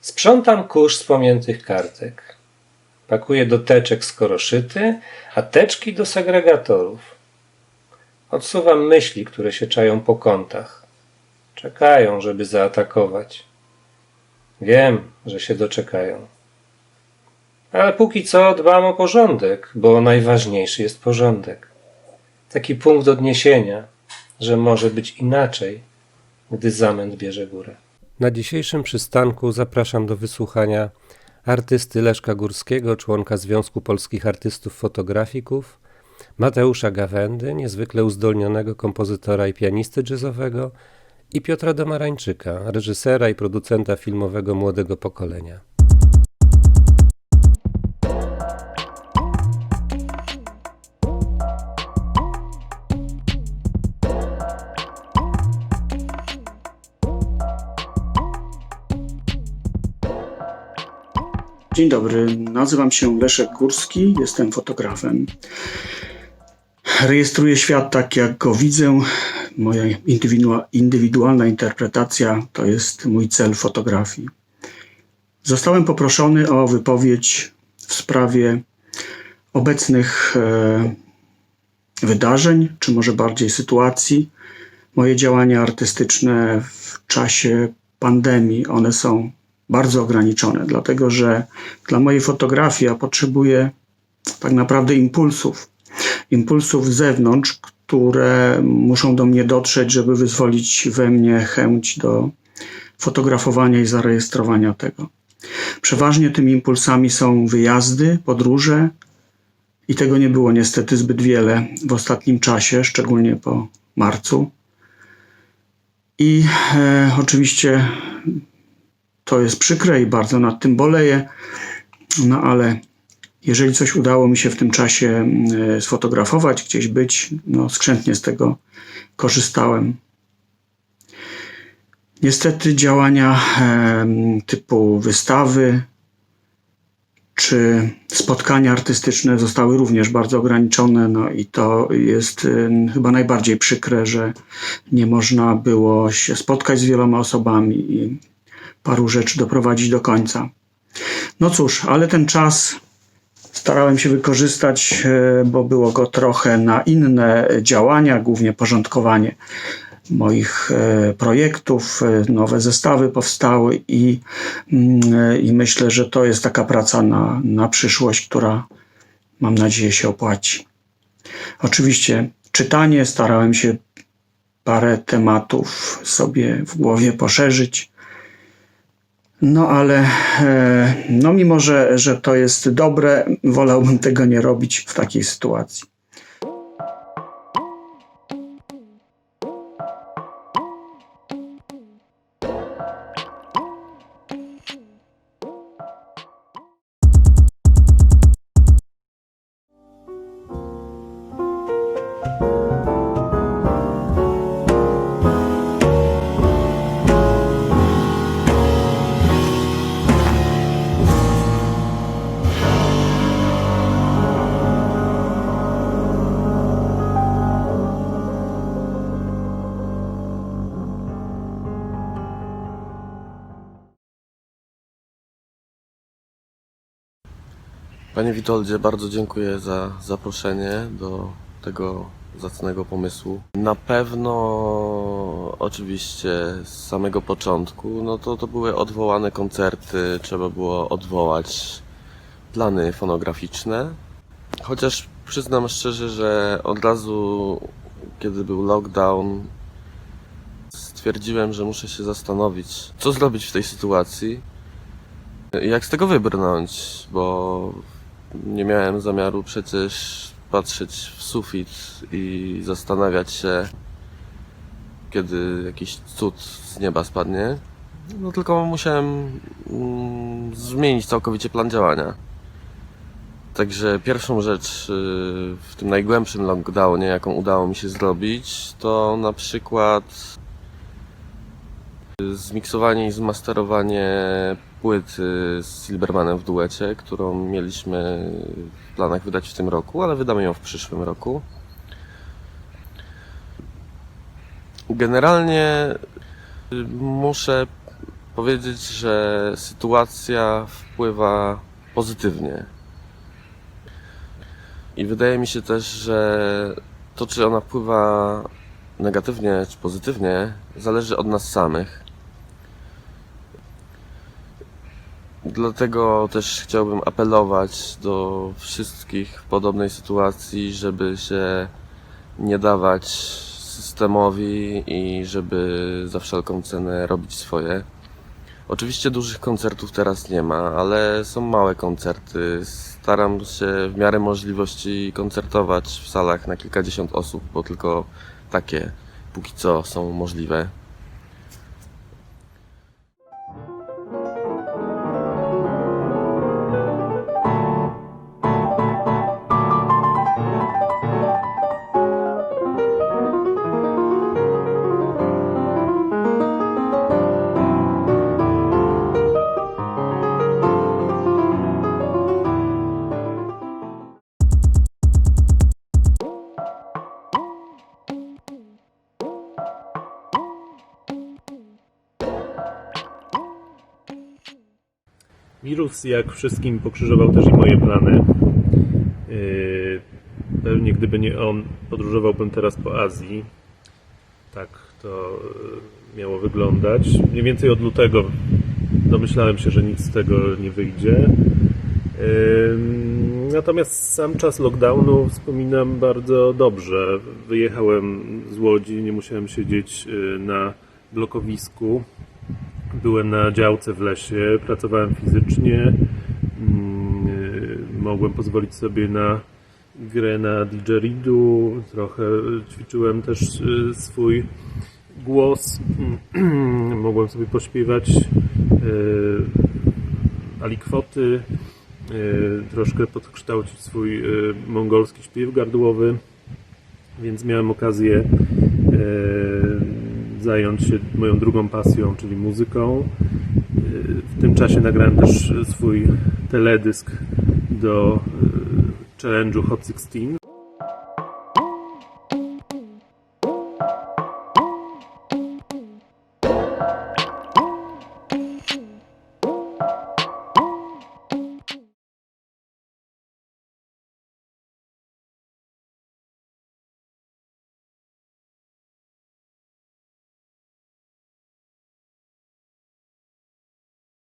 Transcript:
Sprzątam kurz z pomiętych kartek. Pakuję do teczek skoroszyty, a teczki do segregatorów. Odsuwam myśli, które się czają po kątach. Czekają, żeby zaatakować. Wiem, że się doczekają. Ale póki co dbam o porządek, bo najważniejszy jest porządek. Taki punkt odniesienia, że może być inaczej, gdy zamęt bierze górę. Na dzisiejszym przystanku zapraszam do wysłuchania artysty Leszka Górskiego, członka Związku Polskich Artystów Fotografików, Mateusza Gawędy, niezwykle uzdolnionego kompozytora i pianisty jazzowego i Piotra Domarańczyka, reżysera i producenta filmowego młodego pokolenia. Dzień dobry, nazywam się Leszek Górski, jestem fotografem. Rejestruję świat tak, jak go widzę. Moja indywidua- indywidualna interpretacja to jest mój cel fotografii. Zostałem poproszony o wypowiedź w sprawie obecnych e, wydarzeń, czy może bardziej sytuacji. Moje działania artystyczne w czasie pandemii, one są bardzo ograniczone, dlatego że dla mojej fotografii ja potrzebuję tak naprawdę impulsów. Impulsów z zewnątrz, które muszą do mnie dotrzeć, żeby wyzwolić we mnie chęć do fotografowania i zarejestrowania tego. Przeważnie tymi impulsami są wyjazdy, podróże, i tego nie było niestety zbyt wiele w ostatnim czasie, szczególnie po marcu. I e, oczywiście to jest przykre i bardzo nad tym boleję, no ale jeżeli coś udało mi się w tym czasie mm, sfotografować, gdzieś być, no skrzętnie z tego korzystałem. Niestety działania em, typu wystawy czy spotkania artystyczne zostały również bardzo ograniczone, no i to jest em, chyba najbardziej przykre, że nie można było się spotkać z wieloma osobami i paru rzeczy doprowadzić do końca. No cóż, ale ten czas starałem się wykorzystać, e, bo było go trochę na inne działania, głównie porządkowanie moich e, projektów, e, nowe zestawy powstały i, mm, i myślę, że to jest taka praca na, na przyszłość, która mam nadzieję się opłaci. Oczywiście czytanie, starałem się parę tematów sobie w głowie poszerzyć. No ale e, no mimo, że, że to jest dobre, wolałbym tego nie robić w takiej sytuacji. Panie Witoldzie, bardzo dziękuję za zaproszenie do tego zacnego pomysłu. Na pewno, oczywiście, z samego początku, no to to były odwołane koncerty, trzeba było odwołać plany fonograficzne. Chociaż przyznam szczerze, że od razu, kiedy był lockdown, stwierdziłem, że muszę się zastanowić, co zrobić w tej sytuacji. Jak z tego wybrnąć, bo nie miałem zamiaru przecież patrzeć w sufit i zastanawiać się, kiedy jakiś cud z nieba spadnie. No tylko musiałem mm, zmienić całkowicie plan działania. Także pierwszą rzecz y, w tym najgłębszym lockdownie, jaką udało mi się zrobić, to na przykład zmiksowanie i zmasterowanie płyty z Silbermanem w duecie, którą mieliśmy w planach wydać w tym roku, ale wydamy ją w przyszłym roku. Generalnie y, muszę powiedzieć, że sytuacja wpływa pozytywnie. I wydaje mi się też, że to, czy ona wpływa negatywnie czy pozytywnie, zależy od nas samych. Dlatego też chciałbym apelować do wszystkich w podobnej sytuacji, żeby się nie dawać systemowi i żeby za wszelką cenę robić swoje. Oczywiście dużych koncertów teraz nie ma, ale są małe koncerty. Staram się w miarę możliwości koncertować w salach na kilkadziesiąt osób, bo tylko takie póki co są możliwe. Wirus, jak wszystkim, pokrzyżował też i moje plany. Yy, Pewnie gdyby nie on, podróżowałbym teraz po Azji. Tak to yy, miało wyglądać. Mniej więcej od lutego domyślałem się, że nic z tego nie wyjdzie. Yy, Natomiast sam czas lockdownu wspominam bardzo dobrze. Wyjechałem z Łodzi, nie musiałem siedzieć na blokowisku. Byłem na działce w lesie, pracowałem fizycznie. mm, y, Mogłem pozwolić sobie na grę na didgeridoo. Trochę ćwiczyłem też y, swój głos. Mogłem sobie pośpiewać y, alikwoty, troszkę podkształcić swój mongolski śpiew gardłowy, więc miałem okazję e, zająć się moją drugą pasją, czyli muzyką. E, W tym czasie nagrałem też swój teledysk do e, challenge'u Hot 16.